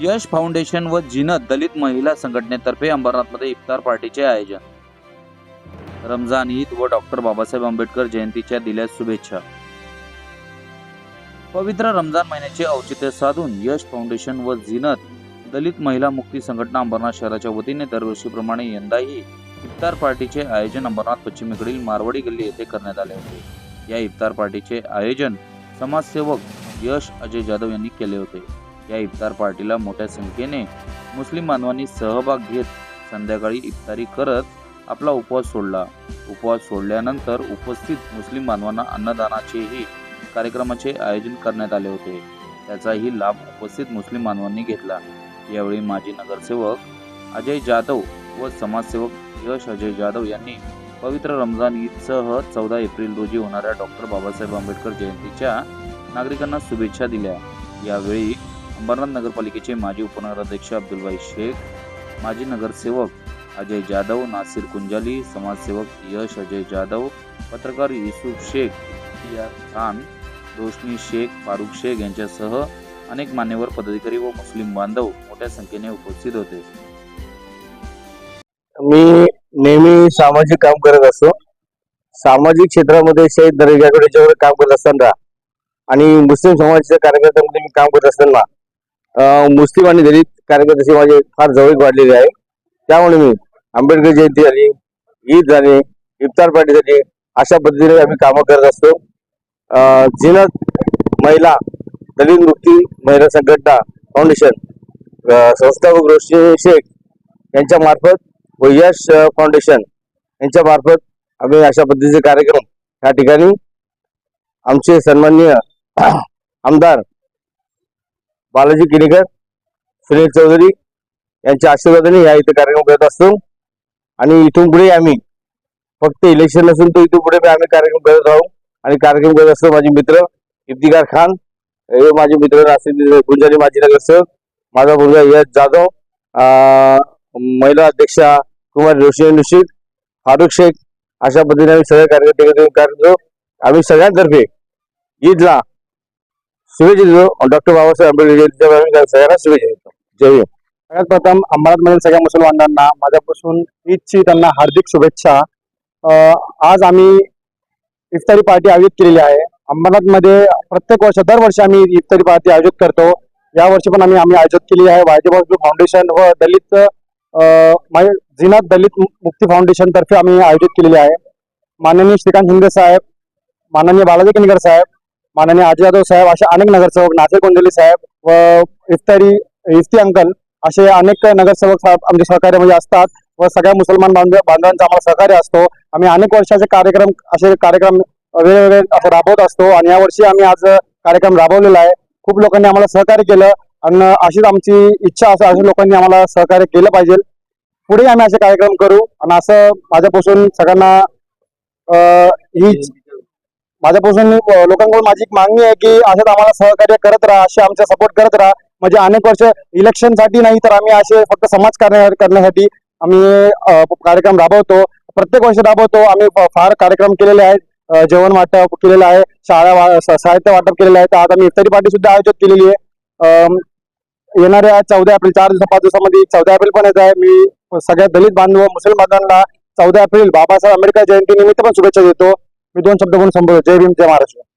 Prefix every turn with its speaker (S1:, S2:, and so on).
S1: यश foundation व जिनत दलित महिला संघटनेतर्फे अंबरनाथमध्ये इफ्तार पार्टीचे आयोजन. रमजान ईद व डॉक्टर बाबासाहेब आंबेडकर जयंतीच्या दिल्या शुभेच्छा. पवित्र रमजान महिन्याचे औचित्य साधून यश फाउंडेशन व जिनत दलित महिला मुक्ती संघटना अंबरनाथ शहराच्या वतीने दरवर्षीप्रमाणे यंदाही इफ्तार पार्टीचे आयोजन अंबरनाथ पश्चिमेकडील मारवाडी गल्ली येथे करण्यात आले होते. या इफ्तार पार्टीचे आयोजन समाजसेवक यश अजय जाधव यांनी केले होते. या इफ्तार पार्टीला मोठ्या संख्येने मुस्लिम बांधवांनी सहभाग घेत संध्याकाळी इफ्तारी करत आपला उपवास सोडला. उपवास सोडल्यानंतर उपस्थित मुस्लिम बांधवांना अन्नदानाचेही कार्यक्रमाचे आयोजन करण्यात आले होते. त्याचाही लाभ उपस्थित मुस्लिम बांधवांनी घेतला. यावेळी माजी नगरसेवक अजय जाधव व समाजसेवक यश अजय जाधव यांनी पवित्र रमजान ईदसह चौदा एप्रिल रोजी होणाऱ्या डॉक्टर बाबासाहेब आंबेडकर जयंतीच्या नागरिकांना शुभेच्छा दिल्या. यावेळी अंबरनाथ नगरपालिकेचे माजी उपनगराध्यक्ष अब्दुलबाई शेख माजी नगरसेवक अजय जाधव नासिर कुंजाली समाजसेवक यश अजय जाधव पत्रकार युसुफ शेख या खान रोशनी शेख फारुख शेख यांच्यासह अनेक मान्यवर पदाधिकारी व मुस्लिम बांधव मोठ्या संख्येने उपस्थित होते.
S2: मी नेहमी सामाजिक काम करत असतो. सामाजिक क्षेत्रामध्ये शहीद जेवढं काम करत असताना आणि मुस्लिम समाजाच्या कार्यकर्त्यांमध्ये मी काम करत असताना मुस्लिम आणि दलित कार्यकर्त्याशी माझे फार जवळीक वाढलेले आहे. त्यामुळे मी आंबेडकर जयंती झाली ईद झाली इफ्तार पार्टी झाली अशा पद्धतीने आम्ही कामं करत असतो. अं, जिनत महिला दलित मुक्ती महिला संघटना फाउंडेशन संस्थापक रोशनी शेख यांच्या मार्फत व यश फाउंडेशन यांच्या मार्फत आम्ही अशा पद्धतीचे कार्यक्रम या ठिकाणी आमचे सन्माननीय आमदार बालाजी किणीकर सुनील चौधरी यांच्या आशीर्वादाने या इथे कार्यक्रम करत असतो. आणि इथून पुढे आम्ही फक्त इलेक्शन नसून तर इथून पुढे आम्ही कार्यक्रम करत राहू. आणि कार्यक्रम करत असतो माझे मित्र इफ्तिकार खान हे माझे मित्र नासिर गुंजारी माजी नगरसेवक माझा मुलगा यश जाधव महिला अध्यक्षा कुमार जोशी निश्चित फारुख शेख अशा पद्धतीने आम्ही सगळे कार्यकर्ते एकत्रित करतो आम्ही सगळ्यांतर्फे ईदला शुभेच्छा देतो. डॉक्टर बाबासाहेब आंबेडकर सगळ्यांना शुभेच्छा देतो. जय
S3: सगळ्यात प्रथम अंबरनाथमधील सगळ्या मुसलमानांना माझ्यापासून ईदची त्यांना हार्दिक शुभेच्छा. आज आम्ही इफ्तारी पार्टी आयोजित केलेली आहे. अंबरनाथमध्ये प्रत्येक वर्ष दरवर्षी आम्ही इफ्तारी पार्टी आयोजित करतो. या वर्षी पण आम्ही आम्ही आयोजित केली आहे. वायदे फाउंडेशन व दलित अं, जिनात दलित मुक्ती फाउंडेशन तर्फे आम्ही आयोजित केलेली आहे. माननीय श्रीकांत शिंदे साहेब माननीय बालाजी किनकर साहेब माननीय अजय यादव साहेब असे अनेक नगरसेवक नासिर कोंडली साहेब व इफ्तारी इफ्ती अंकल असे अनेक नगरसेवक साहेब आमच्या सहकार्यामध्ये म्हणजे असतात व सगळ्या मुसलमान बांधव बांधवांचा आम्हाला सहकार्य असतो. आम्ही अनेक वर्षाचे कार्यक्रम असे कार्यक्रम वेगवेगळे असं राबवत असतो आणि यावर्षी आम्ही आज कार्यक्रम राबवलेला आहे. खूप लोकांनी आम्हाला सहकार्य केलं. आणि अशीच आमची इच्छा असं अशा लोकांनी आम्हाला सहकार्य केलं पाहिजे. पुढे आम्ही असे कार्यक्रम करू. आणि असं माझ्यापासून सगळ्यांना ही माझ्यापासून लोकांकडून माझी एक मागणी आहे की असंच आम्हाला सहकार्य करत राहा असे आमचा सपोर्ट करत राहा. म्हणजे अनेक वर्ष इलेक्शनसाठी नाही तर आम्ही असे फक्त समाज कार्य करण्यासाठी आम्ही कार्यक्रम राबवतो. प्रत्येक वर्षी राबवतो. आम्ही फार कार्यक्रम केलेले आहेत. जेवण वाटप केलेलं आहे. शाळा वा- साहित्य वाटप केलेलं आहे. तर आज आम्ही इफ्तारी पार्टी सुद्धा आयोजित केलेली आहे. येणाऱ्या चौदा एप्रिल चार दिवसा पाच दिवसामध्ये चौदा एप्रिल पण येत आहे. मी सगळ्या दलित बांधव मुस्लिम बांधवांना चौदा एप्रिल बाबासाहेब आंबेडकर जयंती निमित्त पण शुभेच्छा देतो. मी दोन शब्द म्हणून संबोधतो. जय भीम जय महाराष्ट्र.